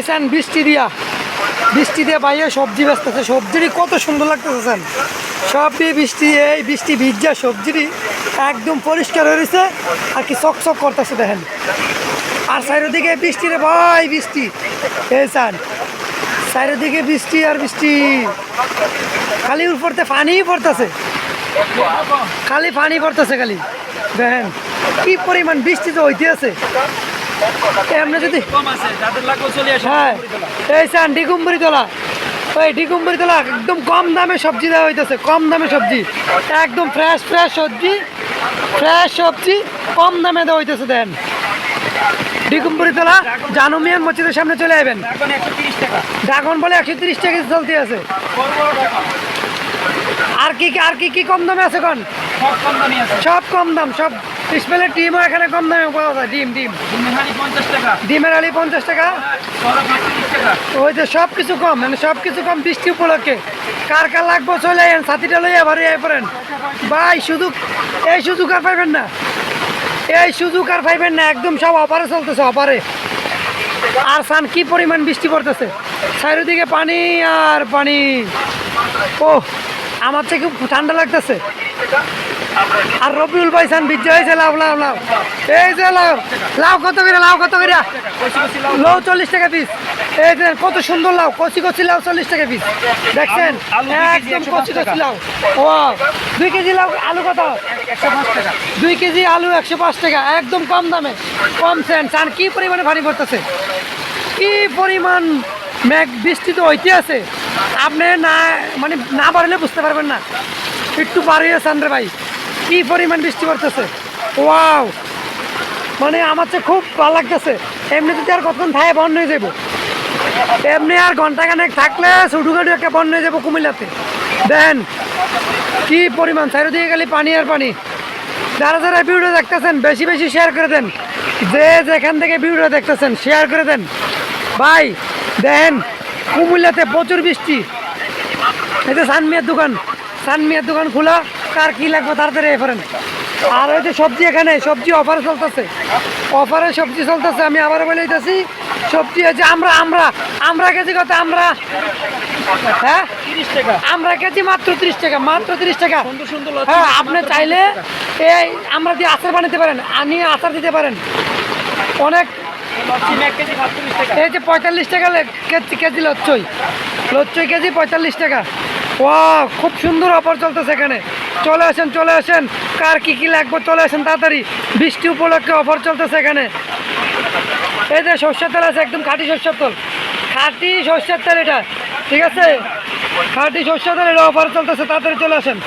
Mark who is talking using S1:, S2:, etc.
S1: এসেন বৃষ্টি দিয়া, বৃষ্টি দিয়ে বাইরে সবজি বেচতেছে। সবজিটি কত সুন্দর লাগতেছে, স্যার। সব দিয়ে বৃষ্টি, এই বৃষ্টি ভিজা সবজিটি একদম পরিষ্কার হয়েছে আর কি চক চক করতেছে, দেখেন। আর চারিদিকে বৃষ্টি রে ভাই, বৃষ্টি। এই স্যার, চারিদিকে বৃষ্টি আর বৃষ্টি। খালি উপরতে পানি পড়তেছে। খালি পানি পড়তেছে খালি। দেখেন, কি পরিমাণ বৃষ্টি তো হইতে আছে। এমনি যদি হ্যাঁ। এই চান ডিকুম্বরি তোলা ওই ডিকুম্বরি তোলা একদম কম দামে সবজি দেওয়া হইতেছে কম দামে সবজি। একদম ফ্রেশ ফ্রেশ সবজি ফ্রেশ সবজি কম দামে দেওয়া হইতেছে দেন। ডিকুম্বরি তোলা জানুমিয়ান মসজিদের সামনে চলে
S2: টাকা।
S1: ড্রাগন বলে একশো তিরিশ টাকা চলতে আছে। আর কি আর কি কি কম দামে আছে কোন?
S2: সব কম দামি আছে।
S1: সব কম দাম সব স্পেলের ডিমও এখানে কম দামে পাওয়া যায়। ডিম ডিম। ডিমের আলি পঞ্চাশ টাকা। ওই যে সব কিছু কম মানে সব কিছু কম বৃষ্টি উপলক্ষে। কার কার লাগবো চলে আইন সাথীটা লইয়া ভারি আই পড়েন। ভাই সুযোগ এই সুযোগ আর পাইবেন না। এই সুযোগ আর পাইবেন না একদম সব অপারে চলতেছে অপারে। আর সান কি পরিমাণ বৃষ্টি পড়তেছে। চারিদিকে পানি আর পানি। ও আমার থেকে খুব ঠান্ডা লাগতেছে। আর রবিউল ভাই সান বিজ্জা হয়েছে লাভ লাভ লাভ এই যে লাভ লাভ কত করে লাভ কত করে?
S2: লাউ
S1: চল্লিশ টাকা পিস এই যে কত সুন্দর লাউ কচি কচি লাউ চল্লিশ টাকা পিস দেখছেন? একদম
S2: 105
S1: কচি কচি। লাউ। ও দুই কেজি লাউ আলু কত? দুই কেজি আলু একশো পাঁচ টাকা একদম কম দামে। কম সেন্ট আর কি পরিমাণে ভারী পড়তেছে? কি পরিমাণ মেঘ বৃষ্টি তো হইতে আছে? আপনি না মানে না বাড়লে বুঝতে পারবেন না। একটু বাড়িয়েছেন রে ভাই। কি পরিমাণ বৃষ্টি পড়তেছে? ওয়াও! মানে আমার চেয়ে খুব ভালো লাগতেছে। এমনি যদি আর কতক্ষণ থাকে বন্ধ হয়ে যাব এমনি আর ঘন্টাখানেক থাকলে ছুটুখাটু একটা বন্ধ হয়ে যাব কুমিল্লাতে। দেন, কি পরিমাণ, চারিদিকে খালি পানি আর পানি। যারা যারা ভিডিও দেখতেছেন, বেশি বেশি শেয়ার করে দেন। যে যেখান থেকে ভিডিও দেখতেছেন শেয়ার করে দেন। ভাই, দেন, কুমিল্লাতে প্রচুর বৃষ্টি। এই যে সানমিয়ার দোকান সানমিয়ার দোকান খোলা। কার কি লাগবে তাড়াতাড়ি এ করেন। আর ওই যে সবজি এখানে সবজি অফারে চলতেছে। অফারে সবজি চলতেছে আমি আবার বলে দিতেছি সবজি আছে আমরা আমরা আমরা কেজি কত আমরা হ্যাঁ? আমরা কেজি মাত্র ত্রিশ টাকা মাত্র ত্রিশ টাকা। হ্যাঁ আপনি চাইলে এই আমরা দিয়ে আচার বানাতে পারেন আনি আচার দিতে পারেন। অনেক এই যে পঁয়তাল্লিশ টাকা কেজি কেজি লচ্ছই লচ্ছই কেজি পঁয়তাল্লিশ টাকা। ও খুব সুন্দর অফার চলতেছে এখানে। চলে আসেন চলে আসেন। কার কি কি লাগবে চলে আসেন তাড়াতাড়ি। বৃষ্টি উপলক্ষে অফার চলতেছে এখানে। এই যে সর্ষের তেল আছে, একদম খাঁটি সর্ষের তেল। খাঁটি সর্ষের তেল এটা, ঠিক আছে? খাঁটি সর্ষের তেল এটা অফার চলতেছে, তাড়াতাড়ি চলে আসেন।